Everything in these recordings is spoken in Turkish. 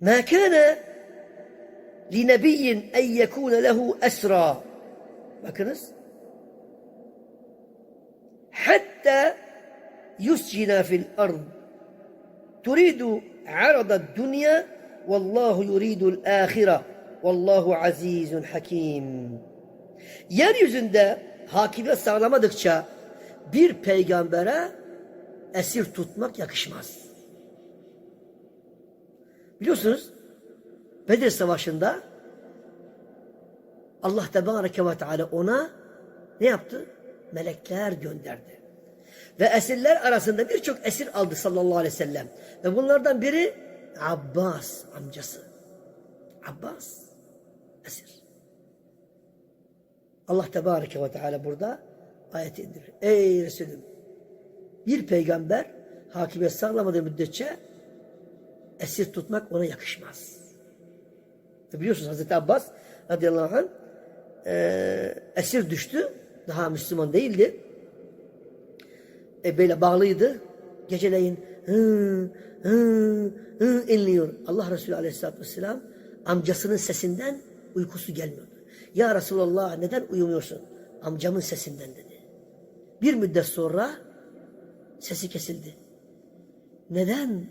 ما كان لنبي أن يكون له أسرى bakınız حتى يسجن في الأرض تريد عرض الدنيا والله يريد الآخرة والله عزيز حكيم Yeryüzünde hakimiyet sağlamadıkça bir peygambere esir tutmak yakışmaz. Biliyorsunuz Bedir Savaşı'nda Allah Tebareke ve Teala ona ne yaptı? Melekler gönderdi. Ve esirler arasında birçok esir aldı sallallahu aleyhi ve sellem. Ve bunlardan biri Abbas amcası. Abbas esir. Allah Tebareke ve Teala burada ayet indirir. Ey Resulüm bir peygamber hakimiyet sağlamadığı müddetçe esir tutmak ona yakışmaz. E biliyorsunuz Hazreti Abbas radıyallahu anh e, esir düştü. Daha Müslüman değildi. E böyle bağlıydı. Geceleyin hı, hı, hı inliyor. Allah Resulü aleyhissalatü vesselam amcasının sesinden uykusu gelmiyordu. Ya Resulallah neden uyumuyorsun? Amcamın sesinden dedi. Bir müddet sonra sesi kesildi. Neden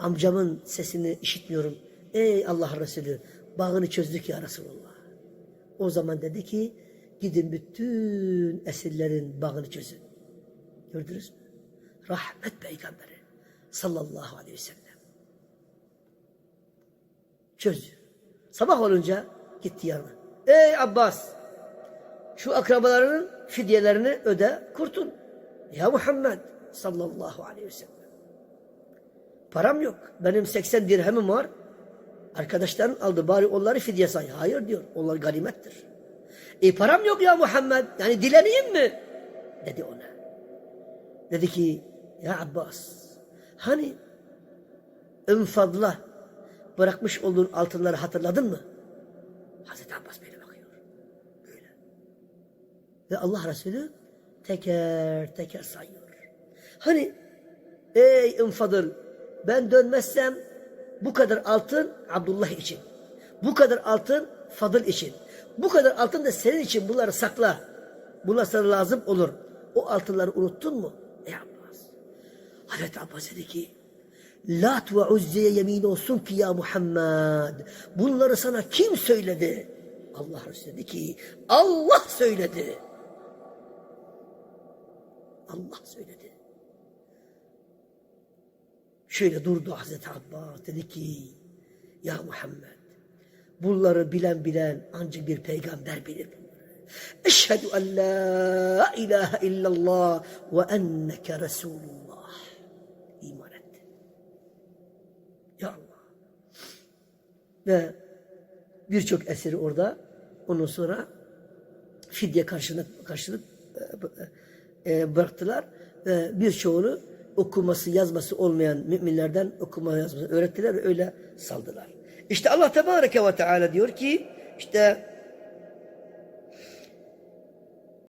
amcamın sesini işitmiyorum? Ey Allah Resulü bağını çözdük ya Resulallah. O zaman dedi ki gidin bütün esirlerin bağını çözün. Gördünüz mü? Rahmet peygamberi sallallahu aleyhi ve sellem. Çözdü. Sabah olunca gitti yanına. Ey Abbas şu akrabalarının fidyelerini öde kurtul. Ya Muhammed sallallahu aleyhi ve sellem. Param yok. Benim 80 dirhemim var. Arkadaşların aldı bari onları fidye say. Hayır diyor. Onlar ganimettir. E param yok ya Muhammed. Yani dileneyim mi? Dedi ona. Dedi ki ya Abbas hani önfadla bırakmış olduğun altınları hatırladın mı? Hazreti Abbas böyle bakıyor. Böyle. Ve Allah Resulü teker teker sayıyor. Hani ey infadıl ben dönmezsem bu kadar altın Abdullah için. Bu kadar altın Fadıl için. Bu kadar altın da senin için bunları sakla. Bunlar sana lazım olur. O altınları unuttun mu? Ey Abbas. Hazreti Abbas dedi ki Lat ve Uzze'ye yemin olsun ki ya Muhammed. Bunları sana kim söyledi? Allah Resulü dedi ki Allah söyledi. Allah söyledi. Şöyle durdu Hazreti Abbas dedi ki ya Muhammed bunları bilen bilen ancak bir peygamber bilir. Eşhedü en la ilahe illallah ve enneke Resulullah. İman etti. Ya Allah. Ve birçok eseri orada ondan sonra fidye karşılık, karşılık e, e, bıraktılar ve birçoğunu okuması yazması olmayan müminlerden okuma yazması öğrettiler ve öyle saldılar. İşte Allah Tebareke ve Teala diyor ki işte